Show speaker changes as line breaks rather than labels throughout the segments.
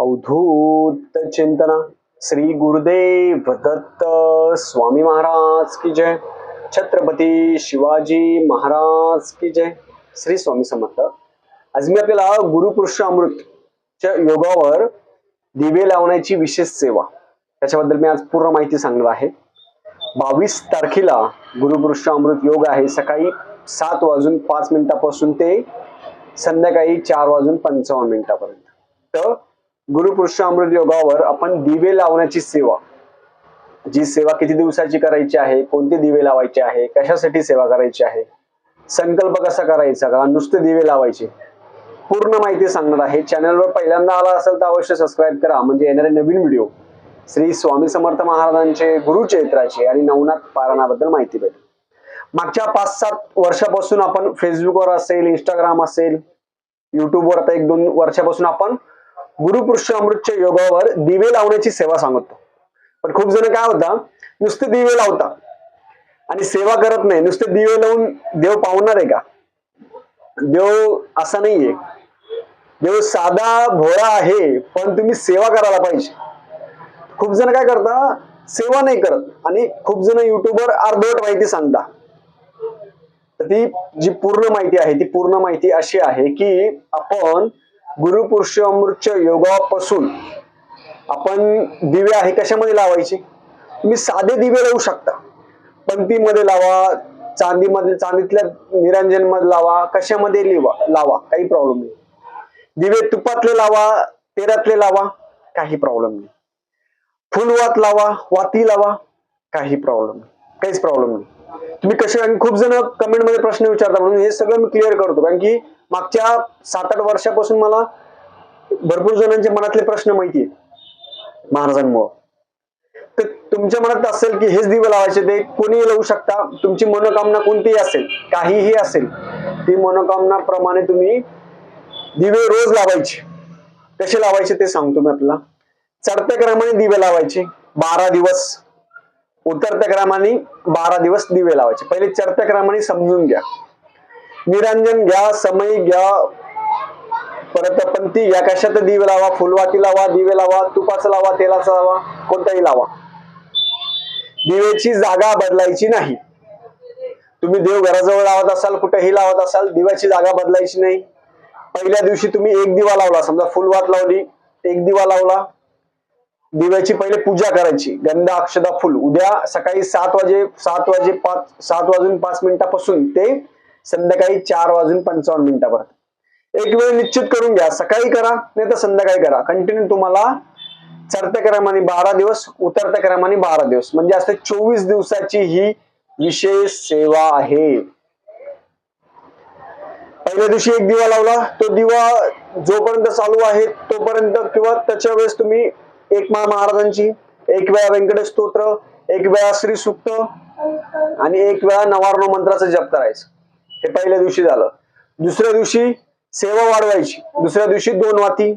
अवधूत चिंतना श्री गुरुदेव दत्त स्वामी महाराज की जय। छत्रपती शिवाजी महाराज की जय। श्री स्वामी समर्थ। आज मी आपल्याला गुरुपुरुष अमृतच्या योगावर दिवे लावण्याची विशेष सेवा त्याच्याबद्दल मी आज पूर्ण माहिती सांगणार आहे. बावीस तारखेला गुरुपुरुष अमृत योग आहे. सकाळी सात वाजून पाच मिनिटापासून ते संध्याकाळी चार वाजून पंचावन्न मिनिटापर्यंत. तर गुरुपुरुष अमृत योगावर आपण दिवे लावण्याची सेवा. जी सेवा किती दिवसाची करायची आहे कोणते दिवे लावायचे आहे कशासाठी सेवा करायची आहे संकल्प कसा करायचा का नुसते दिवे लावायचे पूर्ण माहिती सांगणार आहे. चॅनलवर पहिल्यांदा आला असेल तर अवश्य सबस्क्राईब करा. म्हणजे येणारे नवीन व्हिडिओ श्री स्वामी समर्थ महाराजांचे गुरुचरित्राचे आणि नवनाथ पारायणाबद्दल माहिती भेटेल. मागच्या पाच सात वर्षापासून आपण फेसबुकवर असेल इंस्टाग्राम असेल युट्यूबवर आता एक दोन वर्षापासून आपण गुरुपुरुष अमृतच्या योगावर दिवे लावण्याची सेवा सांगतो. पण खूप जण काय होता नुसते दिवे लावता. आणि सेवा करत नाही नुसते दिवे लावून देव पावणार आहे का? देव असा नाहीये. देव साधा भोळा आहे पण तुम्ही सेवा करायला पाहिजे. खूप जण काय करता सेवा नाही करत. आणि खूप जण युट्यूबवर अर्धवट माहिती सांगता. ती जी पूर्ण माहिती आहे ती पूर्ण माहिती अशी आहे की आपण गुरुपुरुष अमृतच्या योगापासून आपण दिवे आहे कशामध्ये लावायचे? तुम्ही साधे दिवे लावू शकता. पंक्तीमध्ये लावा चांदीमध्ये चांदीतल्या निरंजनमध्ये लावा कशामध्ये लिवा लावा काही प्रॉब्लेम नाही. दिवे तुपातले लावा तेरातले लावा काही प्रॉब्लेम नाही. फुलवात लावा वाती लावा काही प्रॉब्लेम नाही. काहीच प्रॉब्लेम नाही. तुम्ही कसे आणि खूप जण कमेंटमध्ये प्रश्न विचारता म्हणून हे सगळं मी क्लिअर करतो. कारण की मागच्या सात आठ वर्षापासून मला भरपूर जणांचे मनातले प्रश्न माहिती आहेत महाराजांमुळं. तर तुमच्या मनात असेल की हेच दिवे लावायचे ते कोणीही लावू शकता. तुमची मनोकामना कोणतीही असेल काहीही असेल ती मनोकामना प्रमाणे तुम्ही दिवे रोज लावायचे. कसे लावायचे ते सांगतो मी आपल्याला. चढत्या क्रमाने दिवे लावायचे बारा दिवस. उतरत्या क्रमाने बारा दिवस दिवे लावायचे. पहिले चढत्या क्रमाने समजून घ्या. निरंजन घ्या समय घ्या. परत पंथी या कशात दिवे लावा? फुलवाती लावा दिवे लावा तुपाचा लावा तेलाचा लावा कोणताही लावा. दिवेची जागा बदलायची नाही. तुम्ही देव घराजवळ लावत असाल कुठेही लावत असाल दिव्याची जागा बदलायची नाही. पहिल्या दिवशी तुम्ही एक दिवा लावला समजा फुलवात लावली एक दिवा लावला. दिव्याची पहिले पूजा करायची गंध अक्षदा फुल. उद्या सकाळी सात वाजे सात वाजे पाच सात वाजून पाच मिनिटापासून ते संध्याकाळी चार वाजून पंचावन्न मिनिटापर्यंत. एक वेळ निश्चित करून घ्या. सकाळी करा नाही तर संध्याकाळी करा. कंटिन्यू तुम्हाला चढत्या क्रमाने बारा दिवस उतरत्या क्रमाने बारा दिवस. म्हणजे असं चोवीस दिवसाची ही विशेष सेवा आहे. पहिल्या दिवशी एक दिवा लावला. तो दिवा जोपर्यंत चालू आहे तोपर्यंत किंवा त्याच्या वेळेस तुम्ही एक मा महाराजांची एक वेळा व्यंकटेश स्तोत्र एक वेळा श्री सुक्त आणि एक वेळा नवार्ण मंत्राचा जप करायचं. हे पहिल्या दिवशी झालं. दुसऱ्या दिवशी सेवा वाढवायची. दुसऱ्या दिवशी दोन वाती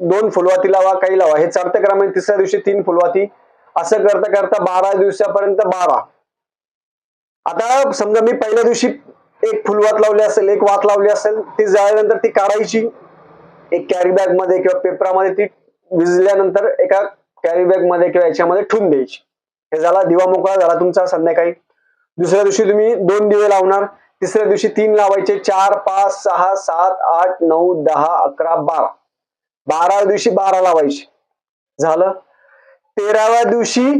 दोन फुलवाती लावा काही लावा. हे चढत्या क्रमाने म्हणजे तिसऱ्या दिवशी तीन फुलवाती. असं करता करता बारा दिवसापर्यंत बारा. आता समजा मी पहिल्या दिवशी एक फुलवात लावली असेल एक वात लावली असेल ती जाळल्यानंतर ती काढायची. एक कॅरी बॅगमध्ये किंवा पेपरामध्ये ती भिजल्यानंतर एका कॅरी बॅगमध्ये किंवा याच्यामध्ये ठेवून द्यायची. हे झाला दिवा मोकळा झाला तुमचा संध्याकाळी. दुसऱ्या दिवशी तुम्ही दोन दिवे लावणार. तिसऱ्या दिवशी तीन लावायचे चार पाच सहा सात आठ नऊ दहा अकरा बारा. बारा दिवशी बारा लावायचे. झालं? तेराव्या दिवशी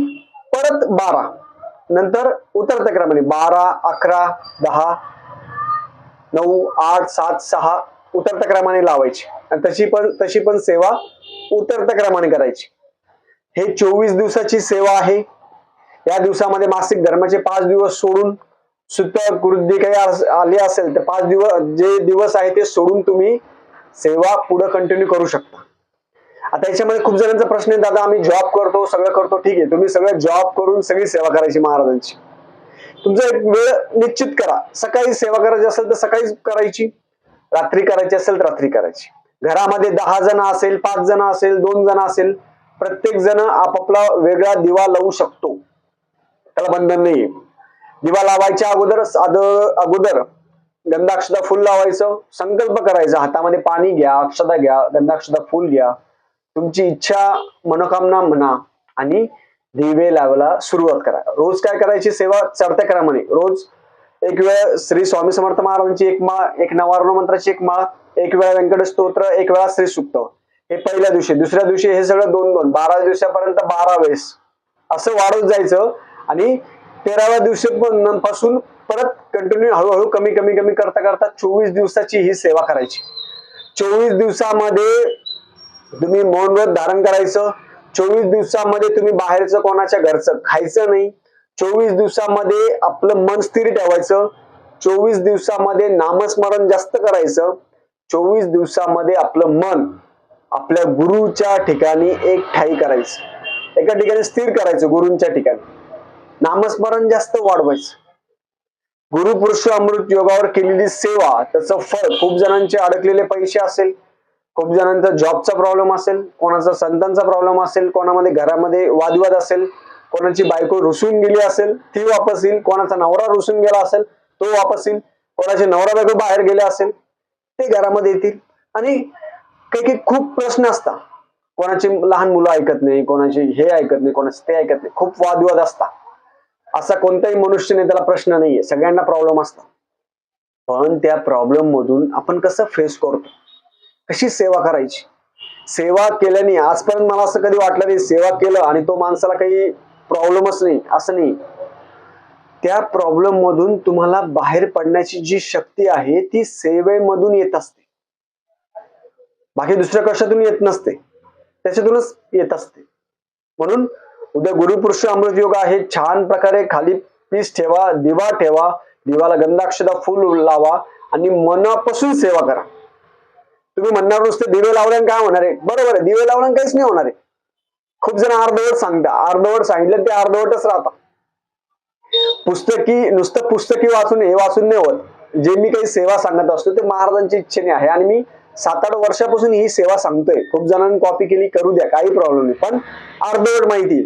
परत बारा. नंतर उतरत्या क्रमाने बारा अकरा दहा नऊ आठ सात सहा उतरत्या क्रमाने लावायची. आणि तशी पण तशी पण सेवा उतरत्या क्रमाने करायची. हे चोवीस दिवसाची सेवा आहे. या दिवसामध्ये मासिक धर्माचे पाच दिवस सोडून सुतक वृद्धी काही आली असेल तर पाच दिवस जे दिवस आहे ते सोडून तुम्ही सेवा पुढे कंटिन्यू करू शकता. आता याच्यामध्ये खूप जणांचा प्रश्न आहे दादा आम्ही जॉब करतो सगळं करतो ठीक आहे. तुम्ही सगळं जॉब करून सगळी सेवा करायची महाराजांची. तुमचा एक वेळ निश्चित करा. सकाळी सेवा करायची असेल तर सकाळी करायची. रात्री करायची असेल तर रात्री करायची. घरामध्ये दहा जण असेल पाच जण असेल दोन जण असेल प्रत्येक जण आपापला वेगळा दिवा लावू शकतो. त्याला बंधन नाही दिवा लावायच्या अगोदर साधं अगोदर गंधाक्षदा फुल लावायचं संकल्प करायचा हातामध्ये पाणी घ्या अक्षदा घ्या गंधाक्षदा फुल घ्या. तुमची इच्छा मनोकामना म्हणा आणि दिवे लावायला सुरुवात करा. रोज काय करायची सेवा? चढत्या म्हणे रोज एक वेळ श्री स्वामी समर्थ महाराजांची एक माळ एक नवारण मंत्राची एक माळ एक वेळा व्यंकट स्तोत्र एक वेळा श्री सुक्त. हे पहिल्या दिवशी. दुसऱ्या दिवशी हे सगळं दोन दोन बारा दिवसापर्यंत बारा वेळेस. असं वाढवत जायचं आणि तेराव्या दिवशी पासून परत कंटिन्यू हळूहळू कमी कमी कमी करता करता चोवीस दिवसाची ही सेवा करायची. चोवीस दिवसामध्ये तुम्ही मौन व्रत धारण करायचं. चोवीस दिवसामध्ये तुम्ही बाहेरचं कोणाच्या घरचं खायचं नाही. चोवीस दिवसामध्ये आपलं मन स्थिर ठेवायचं. चोवीस दिवसामध्ये नामस्मरण जास्त करायचं. चोवीस दिवसामध्ये आपलं मन आपल्या गुरुच्या ठिकाणी एक ठाई करायचं. एका ठिकाणी स्थिर करायचं गुरूंच्या ठिकाणी. नामस्मरण जास्त वाढवायचं. गुरुपुरुष अमृत योगावर केलेली सेवा त्याचं फळ खूप जणांचे अडकलेले पैसे असेल. खूप जणांचा जॉबचा प्रॉब्लेम असेल कोणाचा संतांचा प्रॉब्लेम असेल कोणामध्ये घरामध्ये वादविवाद असेल कोणाची बायको रुसून गेली असेल ती वापस येईल कोणाचा नवरा रुसून गेला असेल तो वापस येईल कोणाचे नवरा बायको बाहेर गेले असेल ते घरामध्ये येतील. आणि काही काही खूप प्रश्न असतात. कोणाची लहान मुलं ऐकत नाही कोणाचे हे ऐकत नाही कोणाचे ते ऐकत नाही. खूप वादविवाद असतात. असा कोणत्याही मनुष्यने त्याला प्रश्न नाहीये. सगळ्यांना प्रॉब्लेम असतात. पण त्या प्रॉब्लेम मधून आपण कसं फेस करतो? कशी सेवा करायची? सेवा केल्याने आजपर्यंत मला असं कधी वाटलं नाही सेवा केलं आणि तो माणसाला काही प्रॉब्लेमच नाही असं नाही. त्या प्रॉब्लेम मधून तुम्हाला बाहेर पडण्याची जी शक्ती आहे ती सेवेमधून येत असते. बाकी दुसऱ्या कशातून येत नसते? त्याच्यातूनच येत असते. म्हणून उद्या गुरुपुरुष अमृत योग आहे. छान प्रकारे खाली पीस ठेवा दिवा ठेवा. दिवाला गंधाक्षता फुल लावा आणि मनापासून सेवा करा. तुम्ही म्हणणार नुसते दिवे लावल्याने काय होणार आहे? बरोबर आहे दिवे लावल्याने काहीच नाही होणार आहे. खूप जण अर्धवट सांगता अर्धवट सांगितलं ते अर्धवटच राहतात. पुस्तकी नुसतं पुस्तकी वाचून हे वाचून नाही होत. जे मी काही सेवा सांगत असतो ते महाराजांच्या इच्छेने आहे. आणि मी सात आठ वर्षापासून ही सेवा सांगतोय. खूप जणांनी कॉपी केली करू द्या काही प्रॉब्लेम नाही. पण अर्धवट माहिती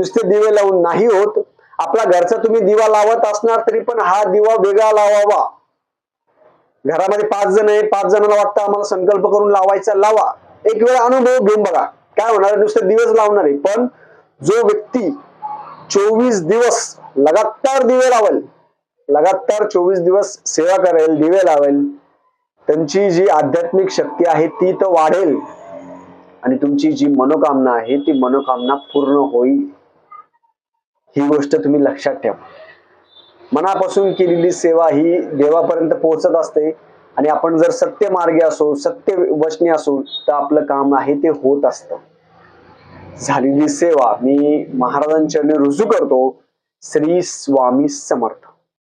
नुसते दिवे लावून नाही होत. आपला घरचा तुम्ही दिवा लावत असणार तरी पण हा दिवा वेगळा लावावा. घरामध्ये पाच जण आहे पाच जणांना वाटतं आम्हाला संकल्प करून लावायचा लावा. एक वेळ अनुभव घेऊन बघा. काय होणार? नुसते दिवस लावणार आहे. पण जो व्यक्ती चोवीस दिवस लगातार दिवे लावेल लगातार चोवीस दिवस सेवा करेल दिवे लावेल त्यांची जी आध्यात्मिक शक्ती आहे ती तर वाढेल. आणि तुमची जी मनोकामना आहे ती मनोकामना पूर्ण होईल. ही गोष्ट तुम्ही लक्षात ठेवा. मनापासून केलेली सेवा ही देवापर्यंत पोहोचत असते आणि आपण जर सत्य मार्गे असो सत्य वचने असो तर आपलं काम आहे ते होत असतं. झालेली सेवा मी महाराजांच्या रुजू करतो. श्री स्वामी समर्थ.